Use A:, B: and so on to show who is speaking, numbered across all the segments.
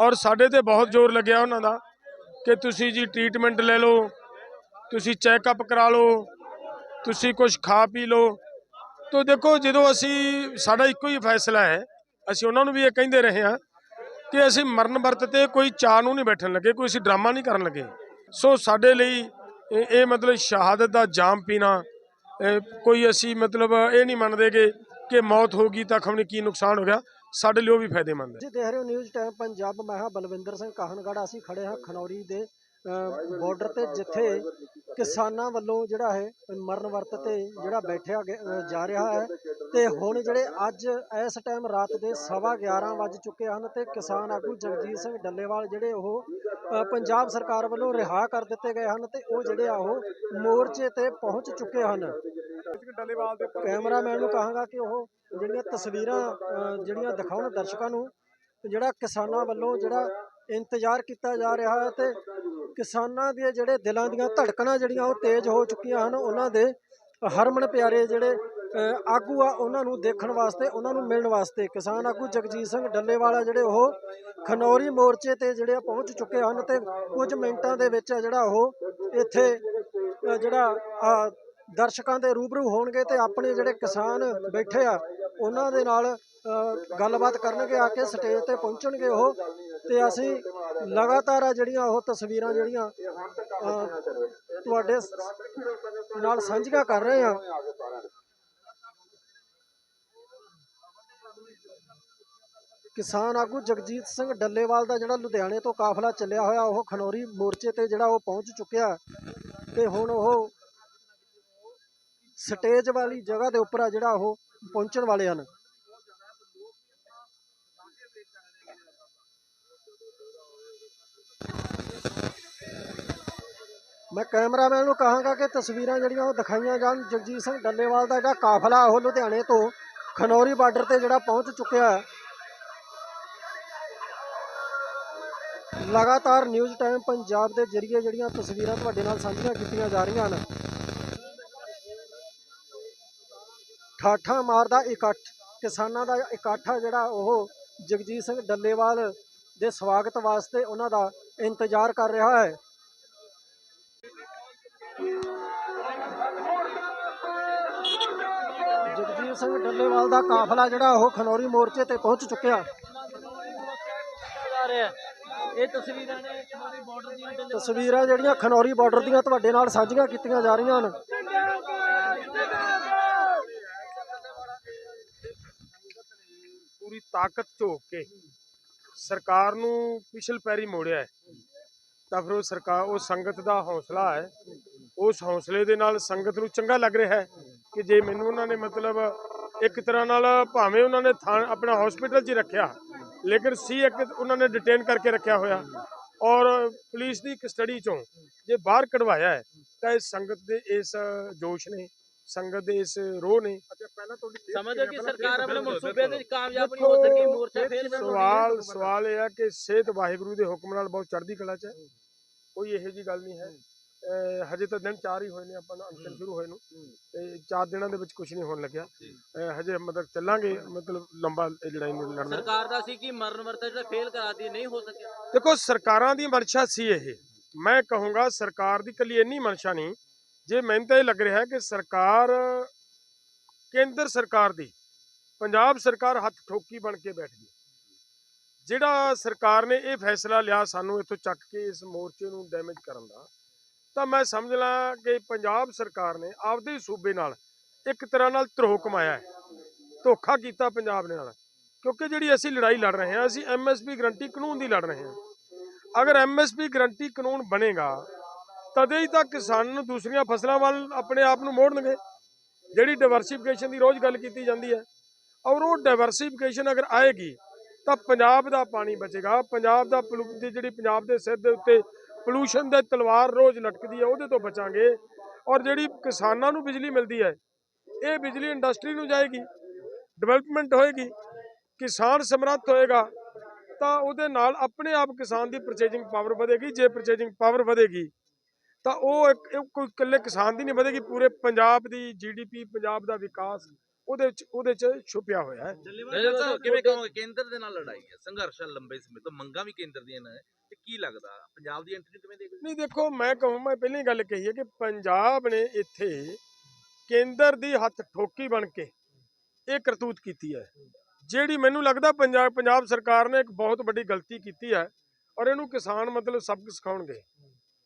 A: ਔਰ ਸਾਡੇ ਤੇ ਬਹੁਤ ਜ਼ੋਰ ਲੱਗਿਆ ਉਹਨਾਂ ਦਾ ਕਿ ਤੁਸੀਂ ਜੀ ਟ੍ਰੀਟਮੈਂਟ ਲੈ ਲਓ, ਤੁਸੀਂ ਚੈੱਕਅਪ ਕਰਾ ਲਓ, ਤੁਸੀਂ ਕੁਝ ਖਾ ਪੀ ਲਓ। ਤੋ ਦੇਖੋ, ਜਦੋਂ ਅਸੀਂ, ਸਾਡਾ ਇੱਕੋ ਹੀ ਫੈਸਲਾ ਹੈ, ਅਸੀਂ ਉਹਨਾਂ ਨੂੰ ਵੀ ਇਹ ਕਹਿੰਦੇ ਰਹੇ ਹਾਂ ਕਿ ਅਸੀਂ ਮਰਨ ਵਰਤ ਤੇ ਕੋਈ ਚਾਹ ਨੂੰ ਨਹੀਂ ਬੈਠਣ ਲੱਗੇ, ਕੋਈ ਅਸੀਂ ਡਰਾਮਾ ਨਹੀਂ ਕਰਨ ਲੱਗੇ। ਸੋ ਸਾਡੇ ਲਈ ਇਹ ਮਤਲਬ ਸ਼ਹਾਦਤ ਦਾ ਜਾਮ ਪੀਣਾ ਕੋਈ ਅਸੀਂ ਮਤਲਬ ਇਹ ਨਹੀਂ ਮੰਨਦੇ ਕਿ ਕਿ ਮੌਤ ਹੋ ਗਈ ਤਾਂ ਖਮਣੀ ਕੀ ਨੁਕਸਾਨ ਹੋ ਗਿਆ। ਸਾਡੇ ਲਈ ਉਹ ਵੀ ਫਾਇਦੇਮੰਦ ਹੈ।
B: ਤੁਸੀਂ ਦੇਖ ਰਹੇ ਹੋ ਨਿਊਜ਼ ਟਾਈਮ ਪੰਜਾਬ, ਮੈਂ ਹਾਂ ਬਲਵਿੰਦਰ ਸਿੰਘ ਕਾਹਨਗੜ੍ਹ, ਅਸੀਂ ਖੜੇ ਹਾਂ ਖਨੌਰੀ ਦੇ ਬਾਰਡਰ ਤੇ, ਜਿੱਥੇ ਕਿਸਾਨਾਂ ਵੱਲੋਂ ਜਿਹੜਾ ਹੈ ਮਰਨ ਵਰਤ ਤੇ ਜਿਹੜਾ ਬੈਠਿਆ ਗਿਆ- ਜਾ ਰਿਹਾ ਹੈ। ਤੇ ਹੁਣ ਜਿਹੜੇ ਅੱਜ ਇਸ ਟਾਈਮ ਰਾਤ ਦੇ ਸਵਾ 11 ਵੱਜ ਚੁੱਕੇ ਹਨ ਤੇ ਕਿਸਾਨ ਆਗੂ ਜਗਜੀਤ ਸਿੰਘ ਡੱਲੇਵਾਲ ਜਿਹੜੇ ਉਹ ਪੰਜਾਬ ਸਰਕਾਰ ਵੱਲੋਂ ਰਿਹਾ ਕਰ ਦਿੱਤੇ ਗਏ ਹਨ ਤੇ ਉਹ ਜਿਹੜੇ ਆ ਉਹ ਮੋਰਚੇ ਤੇ ਪਹੁੰਚ ਚੁੱਕੇ ਹਨ। ਕੈਮਰਾਮੈਨ ਨੂੰ ਕਹਾਂਗਾ ਕਿ ਉਹ ਜਿਹੜੀਆਂ ਤਸਵੀਰਾਂ ਜਿਹੜੀਆਂ ਦਿਖਾਉਣ ਦਰਸ਼ਕਾਂ ਨੂੰ, ਜਿਹੜਾ ਕਿਸਾਨਾਂ ਵੱਲੋਂ ਜਿਹੜਾ ਇੰਤਜ਼ਾਰ ਕੀਤਾ ਜਾ ਰਿਹਾ ਹੈ ਤੇ ਕਿਸਾਨਾਂ ਦੇ ਜਿਹੜੇ ਦਿਲਾਂ ਦੀਆਂ ਧੜਕਣਾਂ ਜਿਹੜੀਆਂ ਉਹ ਤੇਜ਼ ਹੋ ਚੁੱਕੀਆਂ ਹਨ, ਉਹਨਾਂ ਦੇ ਹਰਮਨ ਪਿਆਰੇ ਜਿਹੜੇ ਆਗੂ ਆ, ਉਹਨਾਂ ਨੂੰ ਦੇਖਣ ਵਾਸਤੇ, ਉਹਨਾਂ ਨੂੰ ਮਿਲਣ ਵਾਸਤੇ ਕਿਸਾਨ ਆਗੂ ਜਗਜੀਤ ਸਿੰਘ ਡੱਲੇਵਾਲਾ ਜਿਹੜੇ ਉਹ ਖਨੌਰੀ ਮੋਰਚੇ ਤੇ ਜਿਹੜੇ ਆ ਪਹੁੰਚ ਚੁੱਕੇ ਹਨ ਤੇ ਕੁਝ ਮਿੰਟਾਂ ਦੇ ਵਿੱਚ ਜਿਹੜਾ ਉਹ ਇੱਥੇ ਜਿਹੜਾ ਦਰਸ਼ਕਾਂ ਦੇ ਰੂਬਰੂ ਹੋਣਗੇ ਤੇ ਆਪਣੇ ਜਿਹੜੇ ਕਿਸਾਨ ਬੈਠੇ ਆ, ਉਹਨਾਂ ਦੇ ਨਾਲ ਗੱਲਬਾਤ ਕਰਨਗੇ, ਆ ਕੇ ਸਟੇਜ ਤੇ ਪਹੁੰਚਣਗੇ ਉਹ। ਤੇ ਅਸੀਂ ਲਗਾਤਾਰ ਆ ਜਿਹੜੀਆਂ ਉਹ ਤਸਵੀਰਾਂ ਜਿਹੜੀਆਂ ਤੁਹਾਡੇ ਨਾਲ ਸਾਂਝੀਆਂ ਕਰ ਰਹੇ ਹਾਂ। ਕਿਸਾਨ ਆਗੂ ਜਗਜੀਤ ਸਿੰਘ ਡੱਲੇਵਾਲ ਦਾ ਜਿਹੜਾ ਲੁਧਿਆਣੇ ਤੋਂ ਕਾਫਲਾ ਚੱਲਿਆ ਹੋਇਆ, ਉਹ ਖਨੌਰੀ ਮੋਰਚੇ ਤੇ ਜਿਹੜਾ ਉਹ ਪਹੁੰਚ ਚੁੱਕਿਆ। ਤੇ ਹੁਣ ਉਹ ਸਟੇਜ ਵਾਲੀ ਜਗ੍ਹਾ ਦੇ ਉੱਪਰ ਆ ਜਿਹੜਾ ਉਹ ਪਹੁੰਚਣ ਵਾਲੇ ਹਨ। ਮੈਂ ਕੈਮਰਾਮੈਨ ਨੂੰ ਕਹਾਂਗਾ ਕਿ ਤਸਵੀਰਾਂ ਜਿਹੜੀਆਂ ਉਹ ਦਿਖਾਈਆਂ ਜਾਣ। ਜਗਜੀਤ ਸਿੰਘ ਡੱਲੇਵਾਲ ਦਾ ਜਿਹੜਾ ਕਾਫਲਾ ਉਹ ਲੁਧਿਆਣੇ ਤੋਂ ਖਨੌਰੀ ਬਾਰਡਰ ਤੇ ਜਿਹੜਾ ਪਹੁੰਚ ਚੁੱਕਿਆ ਹੈ। ਲਗਾਤਾਰ ਨਿਊਜ਼ ਟਾਈਮ ਪੰਜਾਬ ਦੇ ਜਰੀਏ ਜਿਹੜੀਆਂ ਤਸਵੀਰਾਂ ਤੁਹਾਡੇ ਨਾਲ ਸਾਂਝੀਆਂ ਕੀਤੀਆਂ ਜਾ ਰਹੀਆਂ ਹਨ। ਠਾਠਾ ਮਾਰਦਾ ਇਕੱਠ ਕਿਸਾਨਾਂ ਦਾ ਇਕੱਠ ਆ ਜਿਹੜਾ ਉਹ ਜਗਜੀਤ ਸਿੰਘ ਡੱਲੇਵਾਲ ਦੇ ਸਵਾਗਤ ਵਾਸਤੇ ਉਹਨਾਂ ਦਾ ਇੰਤਜ਼ਾਰ ਕਰ ਰਿਹਾ ਹੈ। ਜਗਜੀਤ ਸਿੰਘ ਡੱਲੇਵਾਲ ਦਾ ਕਾਫਲਾ ਜਿਹੜਾ ਉਹ ਖਨੌਰੀ ਮੋਰਚੇ ਤੇ ਪਹੁੰਚ ਚੁੱਕਿਆ।
C: ਇਹ ਤਸਵੀਰਾਂ ਨੇ ਖਨੌਰੀ ਬਾਰਡਰ ਦੀਆਂ
B: ਤਸਵੀਰਾਂ ਜਿਹੜੀਆਂ ਖਨੌਰੀ ਬਾਰਡਰ ਦੀਆਂ ਤੁਹਾਡੇ ਨਾਲ ਸਾਂਝੀਆਂ ਕੀਤੀਆਂ ਜਾ ਰਹੀਆਂ ਹਨ
A: ਪੂਰੀ ਤਾਕਤ ਝੋਕ ਕੇ ਸਰਕਾਰ ਨੂੰ ਪਿਛਲ ਪੈਰੀ ਮੋੜਿਆ ਹੈ, ਤਾਂ ਫਿਰ ਉਹ ਸਰਕਾਰ, ਉਹ ਸੰਗਤ ਦਾ ਹੌਸਲਾ ਹੈ। ਉਸ ਹੌਸਲੇ ਦੇ ਨਾਲ ਸੰਗਤ ਨੂੰ ਚੰਗਾ ਲੱਗ ਰਿਹਾ ਹੈ ਕਿ ਜੇ ਮੈਨੂੰ ਉਹਨਾਂ ਨੇ ਮਤਲਬ ਇੱਕ ਤਰ੍ਹਾਂ ਨਾਲ ਭਾਵੇਂ ਉਹਨਾਂ ਨੇ ਥਾਂ ਆਪਣਾ ਹਸਪੀਟਲ 'ਚ ਹੀ ਰੱਖਿਆ, ਲੇਕਿਨ ਸੀ ਇੱਕ ਉਹਨਾਂ ਨੇ ਡਿਟੇਨ ਕਰਕੇ ਰੱਖਿਆ ਹੋਇਆ ਔਰ ਪੁਲਿਸ ਦੀ ਕਸਟਡੀ 'ਚੋਂ ਜੇ ਬਾਹਰ ਕਢਵਾਇਆ ਹੈ, ਤਾਂ ਇਹ ਸੰਗਤ ਦੇ ਇਸ ਜੋਸ਼ ਨੇ ਸੰਗਤ ਦੇ ਇਸ ਰੋਹ ਨੇ
C: ਸਮਝਦੇ ਕਿ ਸਰਕਾਰ ਆਪਣੇ ਮਨਸੂਬੇ ਤੇ ਕਾਮਯਾਬ ਨਹੀਂ ਹੋ ਸਕੀ ਮੋਰਚਾ ਫੇਲ ਨਾ
A: ਸਵਾਲ ਸਵਾਲ ਇਹ ਆ ਕਿ ਸਿਹਤ ਵਾਹਿਗੁਰੂ ਦੇ ਹੁਕਮ ਨਾਲ ਬਹੁਤ ਚੜ੍ਹਦੀ ਕਲਾ 'ਚ ਹੈ। ਕੋਈ ਇਹੋ ਜੀ ਗੱਲ ਨਹੀਂ ਹੈ। ਹਜੇ ਤਾਂ ਦਿਨ ਚਾਰ ਹੀ ਹੋਏ ਨੇ ਆਪਾਂ ਨੂੰ ਅਨਸ਼ਨ ਸ਼ੁਰੂ ਹੋਏ ਨੂੰ। ਤੇ ਚਾਰ ਦਿਨਾਂ ਦੇ ਵਿੱਚ ਕੁਝ ਨਹੀਂ ਹੋਣ ਲੱਗਿਆ। ਹਜੇ ਮਤਲਬ ਚੱਲਾਂਗੇ ਮਤਲਬ ਲੰਬਾ ਇਹ ਲੜਾਈ ਨੂੰ ਲੜਨਾ।
C: ਸਰਕਾਰ ਦਾ ਸੀ ਕਿ ਮਰਨ ਵਰਤਾ ਜਿਹੜਾ ਫੇਲ ਕਰਾਤੀ ਨਹੀਂ ਹੋ ਸਕਿਆ।
A: ਦੇਖੋ ਸਰਕਾਰਾਂ ਦੀ ਮਨਸ਼ਾ ਸੀ ਇਹ। ਮੈਂ ਕਹੂੰਗਾ ਸਰਕਾਰ ਦੀ ਕੱਲੀ ਇੰਨੀ ਮਨਸ਼ਾ ਨਹੀਂ ਜੇ ਮੈਨੂੰ ਤਾਂ ਇਹ ਲੱਗ ਰਿਹਾ ਕਿ ਸਰਕਾਰ, ਕੇਂਦਰ ਸਰਕਾਰ ਦੀ, ਪੰਜਾਬ ਸਰਕਾਰ ਹੱਥ ਠੋਕੀ ਬਣ ਕੇ ਬੈਠ ਗਈ। ਜਿਹੜਾ ਸਰਕਾਰ ਨੇ ਇਹ ਫੈਸਲਾ ਲਿਆ ਸਾਨੂੰ ਇੱਥੋਂ ਚੱਕ ਕੇ ਇਸ ਮੋਰਚੇ ਨੂੰ ਡੈਮੇਜ ਕਰਨ ਦਾ, ਤਾਂ ਮੈਂ ਸਮਝ ਲਾਂ ਕਿ ਪੰਜਾਬ ਸਰਕਾਰ ਨੇ ਆਪਦੇ ਸੂਬੇ ਨਾਲ ਇੱਕ ਤਰ੍ਹਾਂ ਨਾਲ ਧਰੋਹ ਕਮਾਇਆ ਹੈ, ਧੋਖਾ ਕੀਤਾ ਪੰਜਾਬ ਦੇ ਨਾਲ। ਕਿਉਂਕਿ ਜਿਹੜੀ ਅਸੀਂ ਲੜਾਈ ਲੜ ਰਹੇ ਹਾਂ, ਅਸੀਂ ਐਮਐਸਪੀ ਗਰੰਟੀ ਕਾਨੂੰਨ ਦੀ ਲੜ ਰਹੇ ਹਾਂ। ਅਗਰ ਐਮਐਸਪੀ ਗਰੰਟੀ ਕਾਨੂੰਨ ਬਣੇਗਾ ਤਦੇ ਹੀ ਤਾਂ ਕਿਸਾਨ ਦੂਸਰੀਆਂ ਫਸਲਾਂ ਵੱਲ ਆਪਣੇ ਆਪ ਨੂੰ ਮੋੜਨਗੇ। ਜਿਹੜੀ ਡਾਈਵਰਸਿਫਿਕੇਸ਼ਨ ਦੀ ਰੋਜ਼ ਗੱਲ ਕੀਤੀ ਜਾਂਦੀ ਹੈ। ਔਰ ਉਹ ਡਾਈਵਰਸਿਫਿਕੇਸ਼ਨ ਅਗਰ ਆਏਗੀ, ਤਾਂ ਪੰਜਾਬ ਦਾ ਪਾਣੀ ਬਚੇਗਾ। ਪੰਜਾਬ ਦਾ ਪਲੂ- ਦੀ ਜਿਹੜੀ ਪੰਜਾਬ ਦੇ ਸਿਰ ਦੇ ਉੱਤੇ ਪੋਲੂਸ਼ਨ ਦੇ ਤਲਵਾਰ ਰੋਜ਼ ਲਟਕਦੀ ਹੈ, ਉਹਦੇ ਤੋਂ ਬਚਾਂਗੇ। ਔਰ ਜਿਹੜੀ ਕਿਸਾਨਾਂ ਨੂੰ ਬਿਜਲੀ ਮਿਲਦੀ ਹੈ, ਇਹ ਬਿਜਲੀ ਇੰਡਸਟਰੀ ਨੂੰ ਜਾਏਗੀ ਡਿਵੈਲਪਮੈਂਟ ਹੋਏਗੀ, ਕਿਸਾਨ ਸਮਰੱਥ ਹੋਏਗਾ, ਤਾਂ ਉਹਦੇ ਨਾਲ ਆਪਣੇ ਆਪ ਕਿਸਾਨ ਦੀ ਪਰਚੇਜਿੰਗ ਪਾਵਰ ਵਧੇਗੀ। ਜੇ ਪਰਚੇਜਿੰਗ ਪਾਵਰ ਵਧੇਗੀ ਤਾਂ ਉਹ ਇੱਕ ਕੋਈ ਇਕੱਲੇ ਕਿਸਾਨ ਦੀ ਨਹੀਂ ਵਧੇਗੀ ਪੂਰੇ ਪੰਜਾਬ ਦੀ ਜੀਡੀਪੀ ਪੰਜਾਬ ਦਾ ਵਿਕਾਸ ਉਹਦੇ ਵਿੱਚ ਉਹਦੇ 'ਚ ਛੁਪਿਆ ਹੋਇਆ ਹੈ।
D: ਕਿਵੇਂ ਕਹੋਗੇ? ਕੇਂਦਰ ਦੇ ਨਾਲ ਲੜਾਈ ਹੈ ਸੰਘਰਸ਼ ਲੰਬੇ ਸਮੇਂ ਤੋਂ ਮੰਗਾਂ ਵੀ ਕੇਂਦਰ ਦੀਆਂ ਨੇ ਤੇ ਕੀ ਲੱਗਦਾ? ਪੰਜਾਬ ਦੀ ਐਂਟਰੀ ਕਿਵੇਂ ਦੇਖਦੇ
A: ਨਹੀਂ ਦੇਖੋ ਮੈਂ ਕਹੂੰ ਮੈਂ ਪਹਿਲਾਂ ਹੀ ਗੱਲ ਕਹੀ ਹੈ ਕਿ ਪੰਜਾਬ ਨੇ ਇੱਥੇ ਕੇਂਦਰ ਦੀ ਹੱਥ ਠੋਕੀ ਬਣ ਕੇ ਇਹ ਕਰਤੂਤ ਕੀਤੀ ਹੈ। ਜਿਹੜੀ ਮੈਨੂੰ ਲੱਗਦਾ ਪੰਜਾਬ ਪੰਜਾਬ ਸਰਕਾਰ ਨੇ ਇੱਕ ਬਹੁਤ ਵੱਡੀ ਗਲਤੀ ਕੀਤੀ ਹੈ ਔਰ ਇਹਨੂੰ ਕਿਸਾਨ ਮਤਲਬ ਸਬਕ ਸਿਖਾਉਣਗੇ।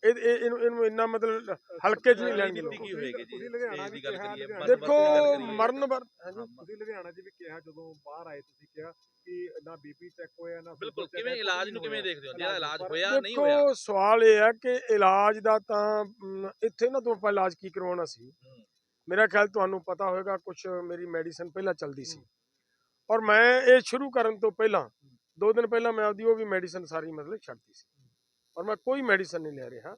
A: ਇਹ ਇਹ- ਇਹਨੂੰ ਇਹਨੂੰ ਇੰਨਾ ਮਤਲਬ ਹਲਕੇ 'ਚ ਨਹੀਂ ਲੈਣਗੇ ਲੋਕ।
D: ਕੀ ਹੋਏਗੀ ਜੀ
E: ਤੁਸੀਂ ਲੁਧਿਆਣਾ
D: ਇਸ ਦੀ
E: ਵੀ
D: ਗੱਲ
E: ਕਿਹਾ,
D: ਕਰੀਏ
E: ਲੁਧਿਆਣਾ
D: ਮਰਨ
A: ਦੇਖੋ
D: ਵਰਤ ਦੀ ਗੱਲ ਕਰੀਏ।
A: ਮਰਨ ਵਰ ਹਾਂਜੀ
E: ਤੁਸੀਂ ਲੁਧਿਆਣਾ 'ਚ ਵੀ ਕਿਹਾ ਜਦੋਂ ਬਾਹਰ ਆਏ ਤੁਸੀਂ ਕਿਹਾ ਕਿ ਨਾ ਬੀਪੀ ਚੈੱਕ ਹੋਇਆ ਨਾ
D: ਬਿਲਕੁਲ
E: ਸ਼ੂਗਰ check
D: ਕਿਵੇਂ
E: ਹੋਇਆ,
D: ਇਲਾਜ
E: ਕੁਛ
D: ਨੂੰ
E: ਨਹੀਂ
D: ਕਿਵੇਂ
E: ਹੋਇਆ।
D: ਦੇਖਦੇ ਹੋ ਜਿਹੜਾ ਇਲਾਜ
E: ਪਰ
D: ਹੋਇਆ ਨਹੀਂ ਹੋਇਆ
A: ਦੇਖੋ ਸਵਾਲ ਇਹ ਹੈ ਕਿ ਇਲਾਜ ਦਾ ਤਾਂ ਇੱਥੇ ਨਾ ਤੋਂ ਆਪਾਂ ਇਲਾਜ ਕੀ ਕਰਵਾਉਣਾ ਸੀ। ਮੇਰਾ ਖਿਆਲ ਤੁਹਾਨੂੰ ਪਤਾ ਹੋਵੇਗਾ ਕੁਝ ਮੇਰੀ ਮੈਡੀਸਨ ਪਹਿਲਾਂ ਚੱਲਦੀ ਸੀ ਔਰ ਮੈਂ ਇਹ ਸ਼ੁਰੂ ਕਰਨ ਤੋਂ ਪਹਿਲਾਂ ਦੋ ਦਿਨ ਪਹਿਲਾਂ ਮੈਂ ਆਪਦੀ ਉਹ ਵੀ ਮੈਡੀਸਨ ਸਾਰੀ ਮਤਲਬ ਛੱਡਤੀ ਸੀ ਔਰ ਮੈਂ ਕੋਈ ਮੈਡੀਸਨ ਨਹੀਂ ਲੈ ਰਿਹਾ।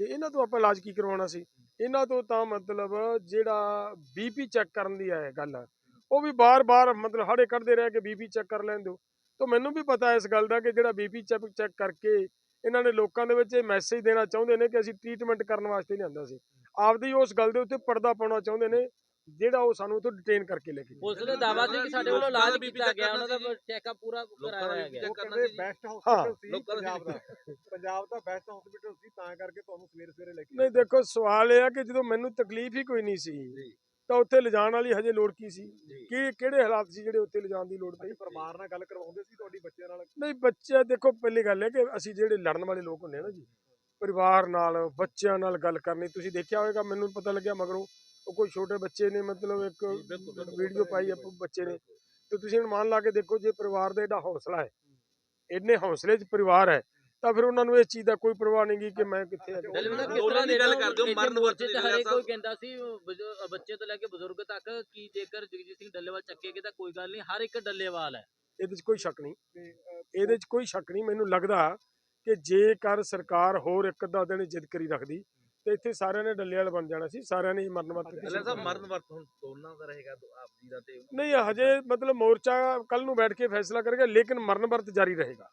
A: ਤੇ ਇਹਨਾਂ ਤੋਂ ਆਪਾਂ ਇਲਾਜ ਕੀ ਕਰਵਾਉਣਾ ਸੀ? ਇਹਨਾਂ ਤੋਂ ਤਾਂ ਮਤਲਬ ਜਿਹੜਾ ਬੀਪੀ ਚੈੱਕ ਕਰਨ ਦੀ ਹੈ ਗੱਲ ਉਹ ਵੀ ਬਾਰ-ਬਾਰ ਮਤਲਬ ਹਾੜੇ ਕੱਢਦੇ ਰਹੇ ਕਿ ਬੀਪੀ ਚੈੱਕ ਕਰ ਲੈਣ ਦਿਓ। ਤਾਂ ਮੈਨੂੰ ਵੀ ਪਤਾ ਇਸ ਗੱਲ ਦਾ ਕਿ ਜਿਹੜਾ ਬੀਪੀ ਚੈੱਕ ਚੈੱਕ ਕਰਕੇ ਇਹਨਾਂ ਨੇ ਲੋਕਾਂ ਦੇ ਵਿੱਚ ਇਹ ਮੈਸੇਜ ਦੇਣਾ ਚਾਹੁੰਦੇ ਨੇ ਕਿ ਅਸੀਂ ਟ੍ਰੀਟਮੈਂਟ ਕਰਨ ਵਾਸਤੇ ਲਿਆਂਦਾ ਸੀ। ਆਪਦੀ ਉਸ ਗੱਲ ਦੇ ਉੱਤੇ ਪਰਦਾ ਪਾਉਣਾ ਚਾਹੁੰਦੇ ਨੇ ਜਿਹੜਾ ਉਹ ਸਾਨੂੰ ਉੱਥੋਂ ਡਿਟੇਨ ਕਰਕੇ ਲੈ ਕੇ ਗਏ।
C: ਪੁਲਿਸ ਦਾ ਦਾਵਾ ਸੀ ਕਿ ਸਾਡੇ ਵੱਲੋਂ ਇਲਾਜ ਕੀਤਾ ਗਿਆ ਉਹਨਾਂ ਦਾ ਚੈੱਕਅਪ ਪੂਰਾ ਕਰਾਇਆ ਗਿਆ
E: ਉਹ
D: ਕਰਨਾ
E: ਕਹਿੰਦੇ
D: ਸੀ।
E: ਬੈਸਟ
A: ਹਾਂ,
E: ਹਸਪੀਟਲ ਸੀ ਪੰਜਾਬ ਦਾ ਪੰਜਾਬ ਦਾ ਬੈਸਟ ਹਸਪੀਟਲ ਸੀ ਤਾਂ ਕਰਕੇ ਤੁਹਾਨੂੰ ਸਵੇਰੇ ਸਵੇਰੇ ਲੈ ਕੇ
A: ਨਹੀਂ ਦੇਖੋ ਸਵਾਲ ਇਹ ਆ ਕਿ ਜਦੋਂ ਮੈਨੂੰ ਤਕਲੀਫ ਹੀ ਕੋਈ ਨਹੀਂ ਸੀ
D: ਜੀ।
A: ਤਾਂ ਉੱਥੇ ਲਿਜਾਣ ਵਾਲੀ ਹਜੇ ਲੋੜ ਕੀ ਸੀ। ਕਿ ਕਿਹੜੇ ਹਾਲਾਤ ਸੀ ਜਿਹੜੇ ਉੱਥੇ ਲਿਜਾਣ ਦੀ ਲੋੜ ਪਈ
E: ਪਰਿਵਾਰ ਨਾਲ ਗੱਲ ਕਰਵਾਉਂਦੇ ਸੀ ਤੁਹਾਡੀ ਬੱਚਿਆਂ ਨਾਲ
A: ਨਹੀਂ ਬੱਚੇ ਦੇਖੋ ਪਹਿਲੀ ਗੱਲ ਹੈ ਕਿ ਅਸੀਂ ਜਿਹੜੇ ਲੜਨ ਵਾਲੇ ਲੋਕ ਹੁੰਦੇ ਆ ਨਾ ਜੀ ਪਰਿਵਾਰ ਨਾਲ ਬੱਚਿਆਂ ਨਾਲ ਗੱਲ ਕਰਨੀ ਤੁਸੀਂ ਦੇਖਿਆ ਹੋਵੇਗਾ ਮੈਨੂੰ ਪਤਾ ਲੱਗਿਆ ਮਗਰੋਂ ਉਹ ਕੋਈ ਛੋਟੇ ਬੱਚੇ ਨੇ ਮਤਲਬ ਇੱਕ। ਵੀਡੀਓ ਪਾਈ ਆ ਬੱਚੇ ਨੇ। ਤੇ ਤੁਸੀਂ ਮੰਨ ਲਾ ਕੇ ਦੇਖੋ ਜੇ ਪਰਿਵਾਰ ਦਾ ਏਡਾ ਹੌਸਲਾ ਹੈ ਇੰਨੇ ਹੌਸਲੇ 'ਚ ਪਰਿਵਾਰ ਹੈ ਤਾਂ ਫਿਰ ਉਹਨਾਂ ਨੂੰ ਇਸ ਚੀਜ਼ ਦਾ ਕੋਈ ਪਰਵਾਹ ਨਹੀਂ ਗੀ ਕਿ ਮੈਂ ਕਿੱਥੇ ਆ
C: ਤਰ੍ਹਾਂ
D: ਦੀ ਗੱਲ ਕਰਦੇ ਹੋ, ਮਰਨ ਵਰਤ ਦੀ
C: ਤੇ
D: ਸਾਹਿਬ।
C: ਕੋਈ ਕਹਿੰਦਾ ਸੀ ਬੱਚੇ ਤੋਂ ਲੈ ਕੇ ਬਜ਼ੁਰਗ ਤੱਕ ਕੀ ਜੇਕਰ ਜਗਜੀਤ ਸਿੰਘ ਡੱਲੇਵਾਲ ਚੱਕੇਗੇ ਤਾਂ ਕੋਈ ਗੱਲ ਨਹੀਂ ਹਰ ਇੱਕ ਡੱਲੇਵਾਲ ਹੈ।
A: ਇਹਦੇ 'ਚ ਕੋਈ ਸ਼ੱਕ ਨਹੀਂ। ਇਹਦੇ 'ਚ ਕੋਈ ਸ਼ੱਕ ਨਹੀਂ ਮੈਨੂੰ ਲੱਗਦਾ ਕਿ ਜੇਕਰ ਸਰਕਾਰ ਹੋਰ ਇੱਕ ਅੱਧਾ ਦਿਨ ਜਿੱਦ ਕਰੀ ਰੱਖਦੀ ਤੇ ਇੱਥੇ ਸਾਰਿਆਂ ਨੇ ਡੱਲੇ ਵਾਲ ਬਣ ਜਾਣਾ ਸੀ ਸਾਰਿਆਂ ਨੇ ਹੀ ਮਰਨ ਵਰਤ
D: ਅੱਲਾ ਸਾਹਿਬ ਮਰਨ ਵਰਤ ਹੁਣ ਦੋਨਾਂ ਦਾ ਰਹੇਗਾ ਆਪ ਜੀ ਦਾ ਤੇ
A: ਨਹੀਂ ਹਜੇ ਮਤਲਬ ਮੋਰਚਾ ਕੱਲ ਨੂੰ ਬੈਠ ਕੇ ਫੈਸਲਾ ਕਰੇਗਾ ਲੇਕਿਨ ਮਰਨ ਵਰਤ ਜਾਰੀ ਰਹੇਗਾ।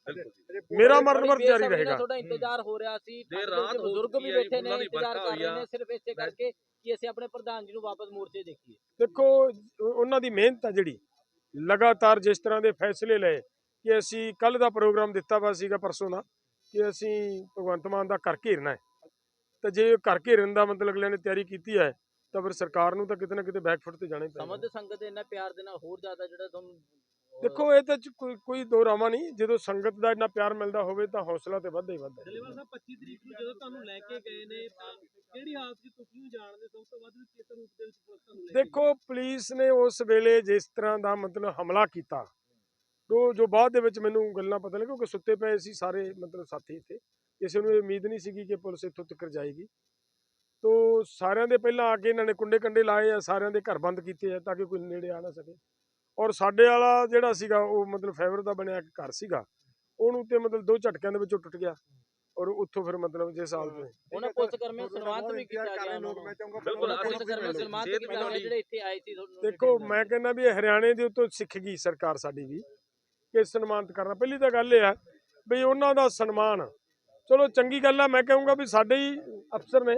A: ਮੇਰਾ ਮਰਨ ਵਰਤ ਜਾਰੀ ਰਹੇਗਾ।
C: ਤੁਹਾਡਾ ਇੰਤਜ਼ਾਰ ਹੋ ਰਿਹਾ ਸੀ ਬਜ਼ੁਰਗ ਵੀ ਬੈਠੇ ਨੇ ਇੰਤਜ਼ਾਰ ਕਰ ਰਹੇ। ਨੇ ਸਿਰਫ ਇਸੇ ਕਰਕੇ ਕਿ ਅਸੀਂ ਆਪਣੇ ਪ੍ਰਧਾਨ ਜੀ ਨੂੰ ਵਾਪਸ ਮੋਰਚੇ ਦੇਖੀਏ।
A: ਦੇਖੋ ਉਹ- ਉਹਨਾਂ ਦੀ ਮਿਹਨਤ ਆ ਜਿਹੜੀ ਲਗਾਤਾਰ ਜਿਸ ਤਰ੍ਹਾਂ ਦੇ ਫੈਸਲੇ ਲਏ ਕਿ ਅਸੀਂ ਕੱਲ ਦਾ ਪ੍ਰੋਗਰਾਮ ਦਿੱਤਾ ਵਾ ਸੀਗਾ ਪਰਸੋਂ ਦਾ ਕਿ ਅਸੀਂ ਭਗਵੰਤ ਮਾਨ ਦਾ ਘਰ ਘੇਰਨਾ ਹੈ। ਤੇ ਜੇ ਘਰ ਘੇਰਨ ਦਾ ਮਤਲਬ ਅਗਲਿਆਂ ਨੇ ਤਿਆਰੀ ਕੀਤੀ ਹੈ ਤਾਂ ਫਿਰ ਸਰਕਾਰ ਨੂੰ ਤਾਂ ਕਿਤੇ ਨਾ ਕਿਤੇ ਬੈਕਫੁੱਟ ਤੇ ਜਾਣਾ ਹੀ ਪੈਣਾ।
C: ਸਮਝਦੇ ਸੰਗਤ ਦੇ ਇੰਨਾ ਪਿਆਰ ਦੇ ਨਾਲ ਹੋਰ ਜ਼ਿਆਦਾ ਜਿਹੜਾ ਤੁਹਾਨੂੰ
A: ਦੇਖੋ ਇਹ ਤਾਂ ਕੋਈ ਕੋਈ ਦੋ ਰਾਮਾ ਨਹੀਂ ਜਦੋਂ ਸੰਗਤ ਦਾ ਇੰਨਾ ਪਿਆਰ ਮਿਲਦਾ ਹੋਵੇ ਤਾਂ ਹੌਸਲਾ ਤੇ ਵੱਧਦਾ ਹੀ ਵੱਧਦਾ। ਹੈ।
F: ਡੱਲੇਵਾਲ ਸਾਹਿਬ 25 ਤਰੀਕ ਨੂੰ ਜਦੋਂ ਤੁਹਾਨੂੰ ਲੈ ਕੇ ਗਏ ਨੇ ਤਾਂ ਕਿਹੜੀ ਹਾਲਤ 'ਚ ਤੁਸੀਂ ਨੂੰ ਜਾਣਦੇ ਸਭ ਤੋਂ ਵੱਧ ਵੀ ਕਿਸ ਰੂਪ ਦੇ ਵਿੱਚ ਪੁਲਿਸ ਤੁਹਾਨੂੰ ਲੈ ਕੇ
A: ਦੇਖੋ ਪੁਲਿਸ ਨੇ ਉਸ ਵੇਲੇ ਜਿਸ ਤਰ੍ਹਾਂ ਦਾ ਮਤਲਬ ਹਮਲਾ ਕੀਤਾ ਉਹ ਜੋ ਬਾਅਦ ਦੇ ਵਿੱਚ ਮੈਨੂੰ ਗੱਲਾਂ ਪਤਾ ਲੱਗੀਆਂ ਕਿ ਸੁੱਤੇ ਪਏ ਸੀ ਸਾਰੇ ਮਤਲਬ ਸਾਥੀ ਇੱਥੇ। ਕਿਸੇ ਨੂੰ ਇਹ ਉਮੀਦ ਨਹੀਂ ਸੀਗੀ ਕਿ ਪੁਲਿਸ ਇੱਥੋਂ ਤੱਕ ਜਾਏਗੀ। ਤੋ ਸਾਰਿਆਂ ਦੇ ਪਹਿਲਾਂ ਆ ਕੇ ਇਹਨਾਂ ਨੇ ਕੁੰਡੇ ਕੰਡੇ ਲਾਏ ਆ ਸਾਰਿਆਂ ਦੇ ਘਰ ਬੰਦ ਕੀਤੇ ਆ ਤਾਂ ਕਿ ਕੋਈ ਨੇੜੇ ਆ ਨਾ ਸਕੇ। ਔਰ ਸਾਡੇ ਵਾਲਾ ਜਿਹੜਾ ਸੀਗਾ ਉਹ ਮਤਲਬ ਫਾਈਬਰ ਦਾ ਬਣਿਆ ਇੱਕ ਘਰ ਸੀਗਾ ਉਹਨੂੰ ਤੇ ਮਤਲਬ ਦੋ ਝਟਕਿਆਂ ਦੇ ਵਿੱਚੋਂ ਟੁੱਟ ਗਿਆ ਔਰ ਉੱਥੋਂ ਫਿਰ ਮਤਲਬ ਜੇ ਸਾਲ ਤੋਂ
C: ਉਹਨਾਂ ਪੁਲਿਸ ਕਰਮੀਆਂ ਨੂੰ ਸਨਮਾਨਿਤ ਵੀ ਕੀਤਾ ਗਿਆ ਉਹਨਾਂ
E: ਲੋਕ
C: ਨੂੰ।
E: ਮੈਂ ਚਾਹੂੰਗਾ
D: ਬਿਲਕੁਲ,
C: ਪੁਲਿਸ ਕਰਮੀਆਂ ਨੂੰ ਸਨਮਾਨਿਤ ਕੀਤਾ ਗਿਆ। ਜਿਹੜੇ ਇੱਥੇ ਆਏ ਸੀ ਤੁਹਾਨੂੰ
A: ਦੇਖੋ। ਮੈਂ ਕਹਿੰਦਾ ਵੀ ਇਹ ਹਰਿਆਣੇ ਦੇ ਉੱਤੋਂ ਸਿੱਖ ਗਈ ਸਰਕਾਰ ਸਾਡੀ ਵੀ ਕਿ ਸਨਮਾਨਿਤ ਕਰਨਾ। ਪਹਿਲੀ ਤਾਂ ਗੱਲ ਇਹ ਆ ਵੀ ਉਹਨਾਂ ਦਾ ਸਨਮਾਨ ਚਲੋ ਚੰਗੀ ਗੱਲ ਆ ਮੈਂ ਕਹੂੰਗਾ ਵੀ ਸਾਡੇ ਹੀ ਅਫਸਰ ਨੇ।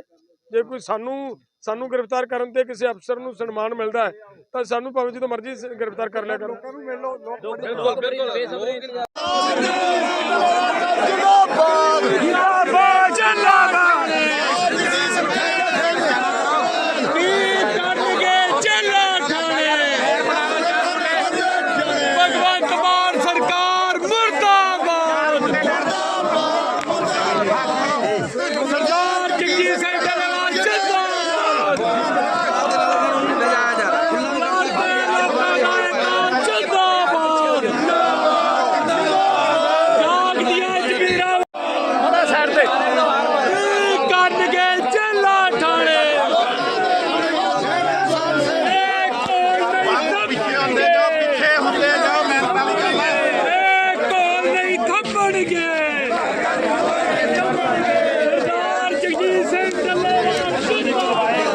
A: ਜੇ ਕੋਈ ਸਾਨੂੰ ਸਾਨੂੰ ਗ੍ਰਿਫਤਾਰ ਕਰਨ ਤੇ ਕਿਸੇ ਅਫਸਰ ਨੂੰ ਸਨਮਾਨ ਮਿਲਦਾ ਹੈ ਤਾਂ ਸਾਨੂੰ ਭਾਵੇਂ ਜਦੋਂ ਮਰਜ਼ੀ ਗ੍ਰਿਫਤਾਰ ਕਰ ਲਿਆ ਕਰੋ।
D: ਬਿਲਕੁਲ,
C: ਬੇਸਬਰੀ
D: ਲੋਕ-
C: ਇੰਤਜ਼ਾਰ
G: ਭਗਵੰਤ ਮਾਨ ਸਰਕਾਰ ਮੁਰਦਾਬਾਦ ਸਰਦਾਰ ਜਗਜੀਤ ਸਿੰਘ ਡੱਲੇਵਾਲ ਜਿੰਦਾਬਾਦ ਜਿੰਦਾਬਾਦ ਜਾਗਦੀਆਂ ਜਮੀਰਾਂ ਉਹਦਾ ਸਾਈਡ ਤੇ ਕਰਨਗੇ ਜੇਲਾ ਠਾਣੇ ਇਹ ਕੋਲ ਨਹੀਂ ਪਿੱਛੇ ਹੁੰਦੇ ਜਾ ਇਹ ਕੋਲ ਨਹੀਂ ਥੱਪਣਗੇ ਸਰਦਾਰ ਜਗਜੀਤ ਸਿੰਘ ਡੱਲੇਵਾਲ ਜਿੰਦਾਬਾਦ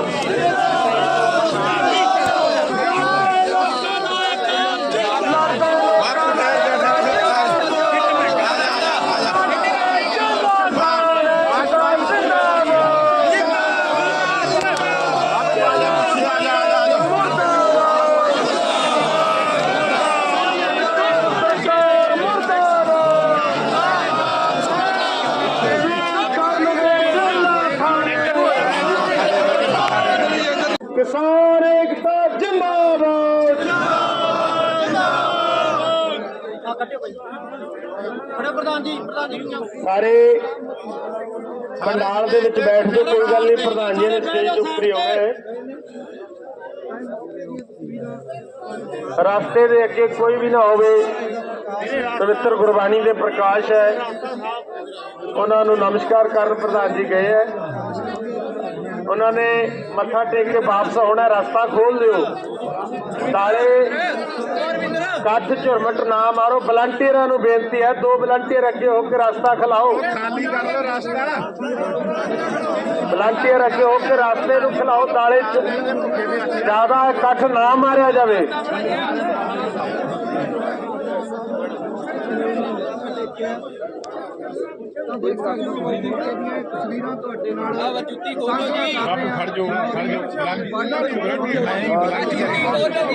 G: ਕਿਸਾਨ ਏਕਤਾ ਜਿੰਦਾਬਾਦ। ਸਾਰੇ ਪੰਡਾਲ ਦੇ ਵਿੱਚ ਬੈਠ ਕੇ ਕੋਈ ਗੱਲ ਨਹੀਂ ਪ੍ਰਧਾਨ ਜੀ ਨੇ ਸਟੇਜ ਦੇ ਉੱਪਰ ਹੀ ਆਉਣਾ ਹੈ। ਰਸਤੇ ਦੇ ਅੱਗੇ ਕੋਈ ਵੀ ਨਾ ਹੋਵੇ ਪਵਿੱਤਰ ਗੁਰਬਾਣੀ ਦੇ ਪ੍ਰਕਾਸ਼ ਹੈ। ਉਹਨਾਂ ਨੂੰ ਨਮਸਕਾਰ ਕਰਨ ਪ੍ਰਧਾਨ ਜੀ ਗਏ ਹੈ। ਉਹਨਾਂ ਨੇ ਮੱਥਾ ਟੇਕ ਕੇ ਵਾਪਸ ਆਉਣਾ ਰਸਤਾ ਖੋਲ ਦਿਓ। ਨਾਲੇ ਕੱਠ ਝੁਰਮਟ ਨਾ ਮਾਰੋ ਵਲੰਟੀਅਰਾਂ ਨੂੰ ਬੇਨਤੀ ਹੈ ਦੋ ਵਲੰਟੀਅਰ ਅੱਗੇ ਹੋ ਕੇ ਰਸਤਾ ਖਿਲਾਓ।
E: ਖਾਲੀ ਕਰ ਲਓ ਰਸਤਾ।
G: ਵਲੰਟੀਅਰ ਅੱਗੇ ਹੋ ਕੇ ਰਸਤੇ ਨੂੰ ਖਿਲਾਓ ਨਾਲੇ ਜ਼ਿਆਦਾ ਇਕੱਠ ਨਾ ਮਾਰਿਆ ਜਾਵੇ।
C: ਜੁੱਤੀ ਖੋਲੋ ਜੀ।
E: ਖੜ ਜਾਓ ਖੜ ਜਾਓ।